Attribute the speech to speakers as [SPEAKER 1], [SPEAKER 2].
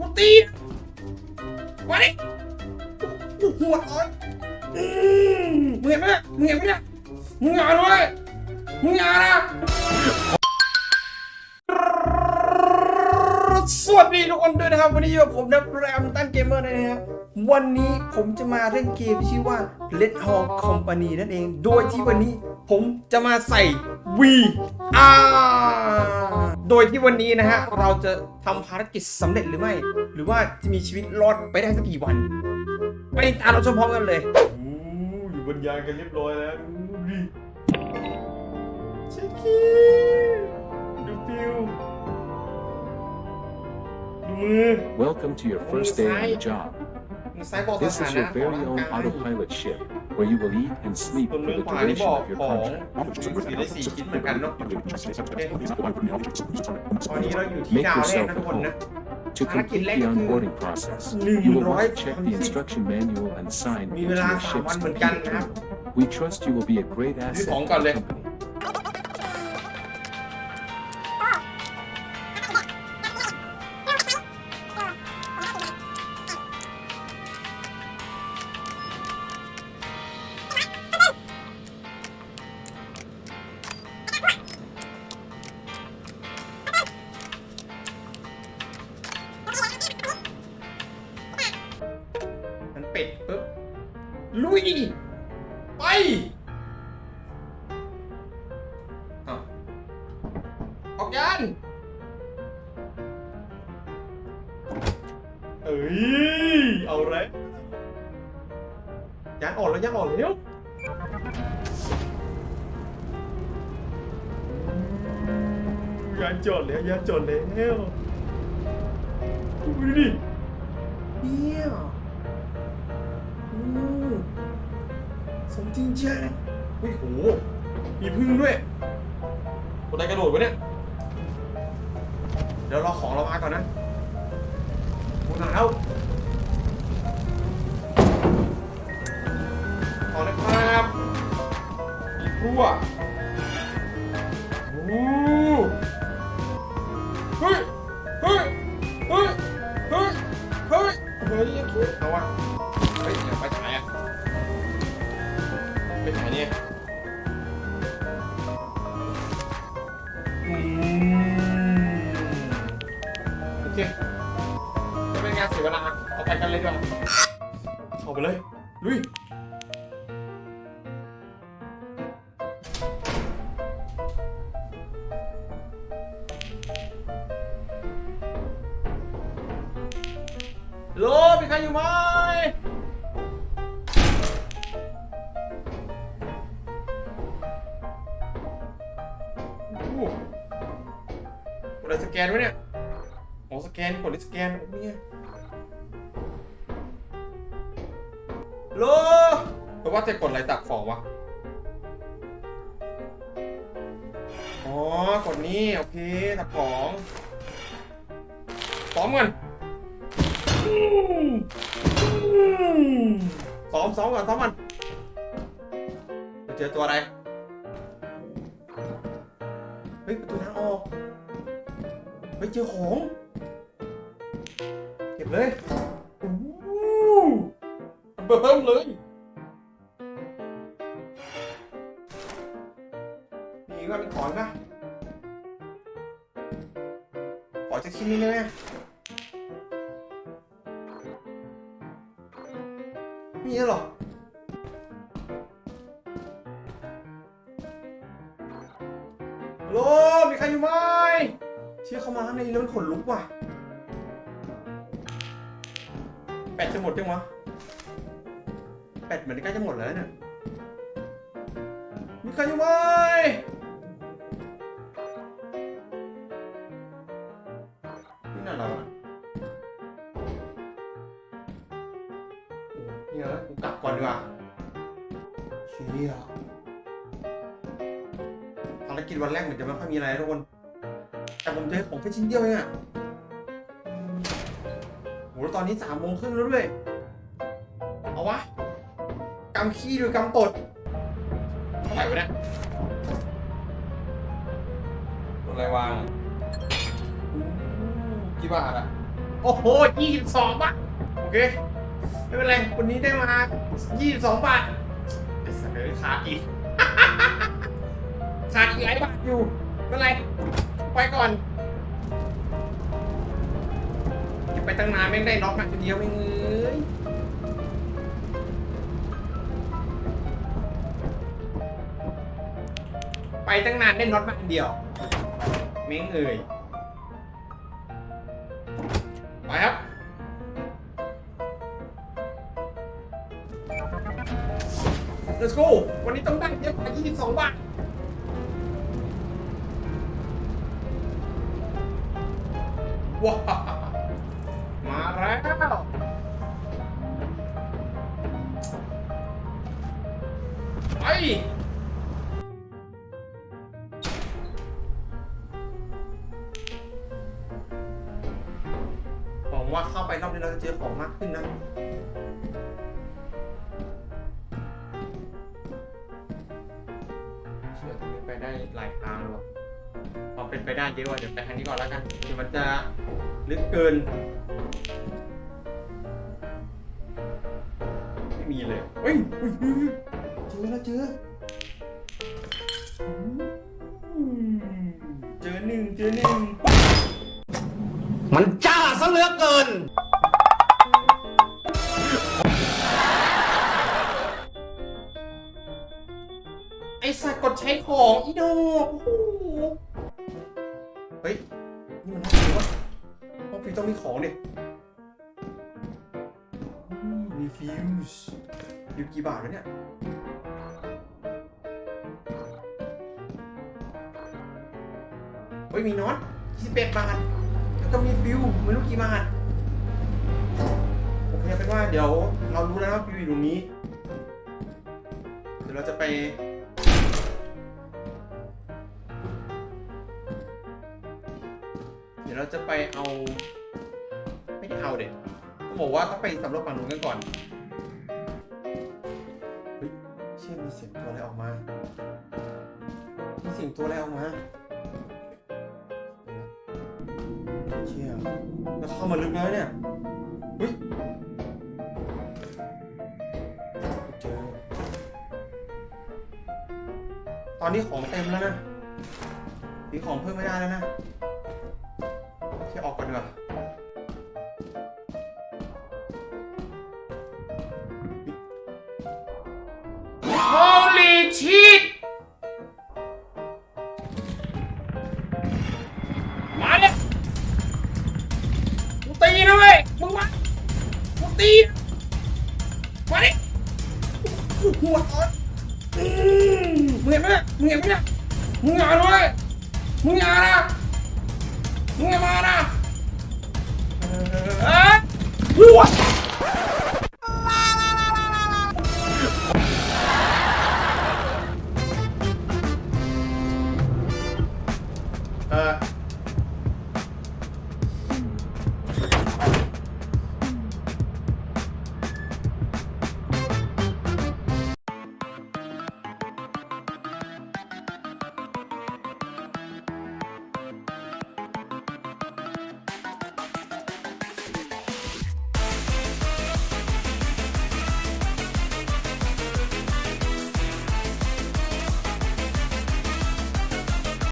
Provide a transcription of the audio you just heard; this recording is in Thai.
[SPEAKER 1] กูตีมาดิกูหัวร้อนมึงเห็นไหมเนี่ยมึงเห็นไหมเนี่ยมึงอย่าด้วยมึงอย่านะสวัสดีทุกคนด้วยนะครับ วันนี้อยู่กับผมนะแรมตันเกมเมอร์นะครับวันนี้ผมจะมาเล่นเกมที่ชื่อว่า Red Hall Company นั่นเอง โดยที่วันนี้ ผมจะมาใส่ VR โดยที่วันนี้นะฮะ เราจะทำภารกิจสำเร็จหรือไม่ หรือว่าจะมีชีวิตรอดไปได้สักกี่วัน ไปตามเราชมพร้อมกันเลยอยู่บนยานกันเรียบร้อยแล้วดูดิเช็คกี้ดูฟิวดูมือ
[SPEAKER 2] Welcome to your first day on the job.
[SPEAKER 1] มือซ้ายบอกส
[SPEAKER 2] This
[SPEAKER 1] ถา
[SPEAKER 2] is
[SPEAKER 1] นะ
[SPEAKER 2] your
[SPEAKER 1] ของ
[SPEAKER 2] very
[SPEAKER 1] ร่าง
[SPEAKER 2] own
[SPEAKER 1] กาย
[SPEAKER 2] autopilot ship, where you will eat and sleep for the duration of your contract. Make yourself at home. To complete the onboarding process, you will want to check the instruction manual and sign into your ship's computer. We trust you will be a great asset to the company.
[SPEAKER 1] อ้าวออกยานเอ้ย เอาเลยยานออกแล้วยานออกแล้วยานจอดแล้วยานจอดแล้วดูดิเนี่ย สมจริงจ้ะเฮ้ยโหมีพึ่งด้วยคนใดกระโดดวะเนี่ย เดี๋ยวรอของเรามาก่อนนะหมดแล้วขอนะครับมีครัวโอ้เฮ้ย เฮ้ย เฮ้ย เฮ้ย เฮ้ย เฮ้ยยังคิดเอาวะเฮ้ยเดี๋ยวไปไหนอะไป เคไม่เป็นงานเสียเวลาเอาไปกันเลยดีกว่าเอาไปเลยลุยโลมีใครอยู่ไหมโอ้หกดอะไรสแกนไว้เนี่ย สแกนกดลิสแกนเนี่ยโลแปลว่าจะกดอะไรตักของวะ อ๋อ กดนี้ โอเคตักของพร้อมกันซ้อมซ้อมก่อนซ้อมมันจะเจอตัวอะไร เฮ้ยประตูทางออกเฮ้ยเจอของ เก็บเลยโอ้โหเบิ่มเลย มีว่ามีขอนปะขอจะชิ้นนี้เลยไหมมีเหรอฮัลโหลมีใครอยู่ไหมเชื่อเข้ามาข้างในนี้แล้วมันขนลุกว่ะ ปดจะหมดยังวะแปดเหมือนใกล้จะหมดแล้วเนี่ยมีใครอยู่ไหมนี่น่ารักอะเนี่ยกูกลับก่อนดีกว่าเชี่ยภารกิจวันแรกเหมือนจะไม่ค่อยมีอะไรทุกคน แต่ผมเจอของแค่ชิ้นเดียวเองอะ ตอนนี้สามโมงครึ่งแล้วด้วย เอาวะกำขี้หรือกำตดเท่าไหร่วะเนี่ยกดอะไรวางอู้กี่บาทอะโอ้โหยี่สิบสองบาท โอเค ไม่เป็นไร วันนี้ได้มายี่สิบสองบาทไอ้สัตว์เลยขาดอีกขาดอีกหลายบาทอยู่ไม่เป็นไร ไปก่อน ไปตั้งนานแม่งได้น็อกมาคนเดียวไม่งเอ้ยไปตั้งนานได้น็อตมาคนเดียวเม้งเอ่ยไปครับ let's go วันนี้ต้องได้เยอะกว่า22 บาทว้าว มาแล้ว ไปหวังว่าเข้าไปรอบนี้เราจะเจอของมากขึ้นนะเชื่อตรงนี้ไปได้หลายทางเลยว่ะพอเป็นไปได้เยอะว่ะเดี๋ยวไปทางนี้ก่อนแล้วกันเดี๋ยวมันจะลึกเกิน ไม่มีเลยเฮ้ยเฮ้ยเฮ้ยเจอแล้วเจออืมเจอหนึ่งเจอหนึ่ง
[SPEAKER 3] มันจ้าซะเหลือเกิน
[SPEAKER 1] ไอสัตว์กดใช้ของอีโดกโอ้โหเฮ้ย ต้องมีของดิอืมมีฟิวส์ฟิวกี่บาทแล้วเนี่ยเฮ้ยมีน็อต28บาท แล้วก็มีฟิวไม่รู้กี่บาทโอเคเป็นว่าเดี๋ยวเรารู้แล้วว่าฟิวอยู่ตรงนี้ เดี๋ยวเราจะไปเดี๋ยวเราจะไปเอา เอาเด็กต้องบอกว่าต้องไปสำรวจฝั่งนู้นกันก่อน เฮ้ยเชื่อมีเสียงตัวอะไรออกมา มีเสียงตัวอะไรออกมา เชี่ยแล้วเข้ามาลึกแล้วเนี่ย เฮ้ยเจอ ตอนนี้ของเต็มแล้วนะมีของเพิ่มไม่ได้แล้วนะแค่ออกก่อนดีกว่า กูหัวตอนอืมมึงเห็นไหมเนี่ยมึงเห็นไหมเนี่ยมึงอย่าด้วยมึงอย่านะมึงอย่ามานะเออเอ้ยหัวเ